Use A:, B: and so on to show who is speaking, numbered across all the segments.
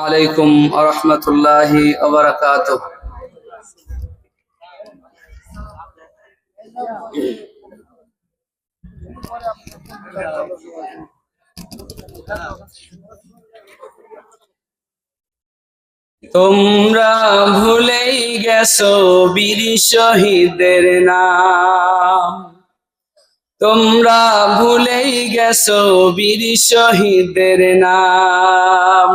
A: আলাইকুম রহমতুল্লাহ ওবরাকাত তোমরা ভুলেই গেছো বীর শহীদের নাম। তোমরা ভুলেই গেছো বীর শহীদের নাম।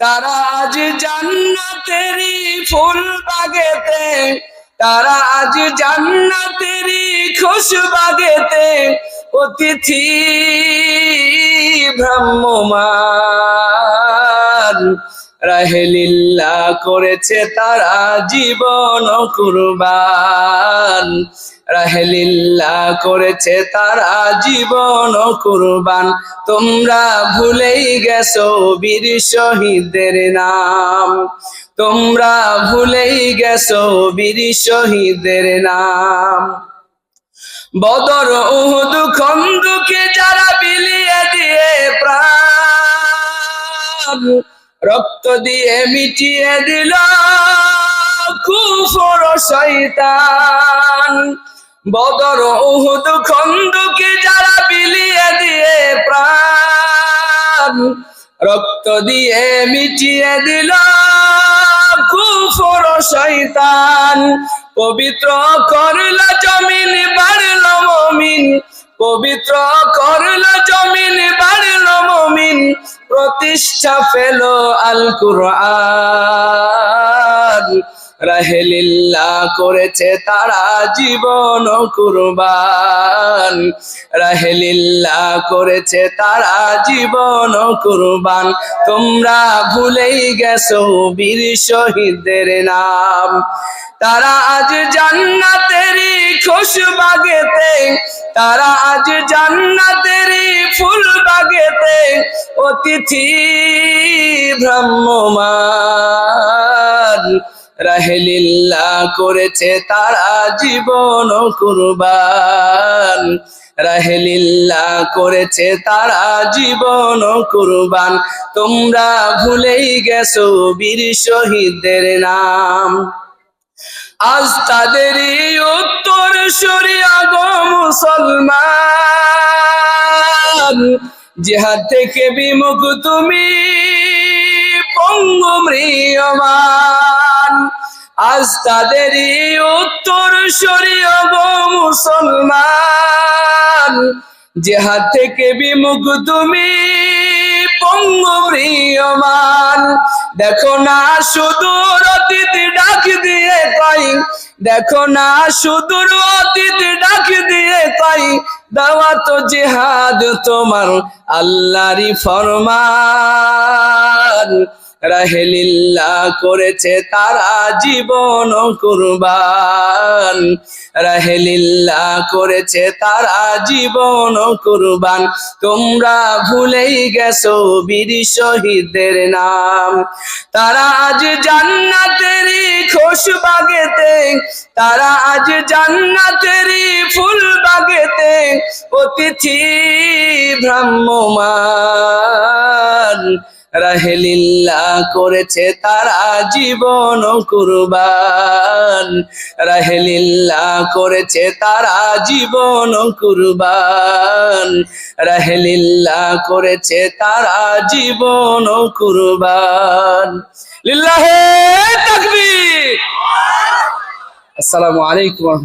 A: তারা আজ জান্নাতেরি ফুল বাগেতে, তারা আজ জান্নাতেরি খুশ বাগেতে, অতিথি ভ্রাম্যমান রাহেলিল্লা করেছে তারা জীবন কুরবান। রাহেলিল্লা করেছে তারা জীবন কুরবান। তোমরা ভুলেই গেছো বীর শহীদদের নাম। তোমরা ভুলেই গেছো বীর শহীদদের নাম। বদর, উহুদ, খন্দুকে যারা বিলিয়ে দিয়ে প্রাণ, রক্ত দিয়ে মিটিয়ে দিল কুফর শয়তান। বদর উহুদ খন্দুকে যারা বিলিয়ে দিয়ে প্রাণ, রক্ত দিয়ে মিটিয়ে দিল কুফর শয়তান। পবিত্র করল জমিন, বাড়ল মমিন। পবিত্র করল জমিন, বাড়ল মমিন। প্রতিষ্ঠা পেল আল কুরআন রাহেলিল্লা করেছে তারা জীবন কুরবান। রাহেলিল্লা করেছে তারা জীবন কুরবান। তোমরা ভুলেই গেছো বীর শহীদদের নাম। তারা আজ জান্নাতেরি খুশ বাগেতে তারা আজ জান্নাতেরি ফুল বাগেতে অতিথি ভ্রাম্যমান রাহেলিল্লা করেছে তারা জীবন কুরবান। রাহেলিল্লা করেছে তারা জীবন কুরবান। তোমরা ভুলেই গেছো বীর শহীদদের নাম। আজ তাদেরই উত্তর সরিয়া গো মুসলমান। জেহাদ থেকে বিমুখ তুমি, পঙ্গু মৃয়মান আজ তাদেরই উত্তর সরিয়া গো মুসলমান। জেহাদ থেকে বিমুখ তুমি পঙ্গু মৃয়মান দেখো না সুদূর অতীত ডাক দিয়ে কই দেখো না সুদূর অতীত ডাক দিয়ে কই দাওয়া তো জেহাদ তোমার আল্লাহরই ফরমান। রাহেলিল্লা করেছে তারা জীবন কুরবান। রাহেলিল্লা করেছে তারা জীবন কুরবান। তোমরা ভুলেই গেছো বীর নাম। তারা আজ জান্নাতেরি খোশ বাগেতে, তারা আজ জান্নাতেরি ফুল বাগেতে, অতিথি করেছে তারা জীবন কুরবান। রাহেলিল্লা করেছে তারা জীবন কুরবান। রাহেলিল্লা করেছে তারা জীবন কুরবান। লিল্লাহে তাকবীর। আসসালামু আলাইকুম।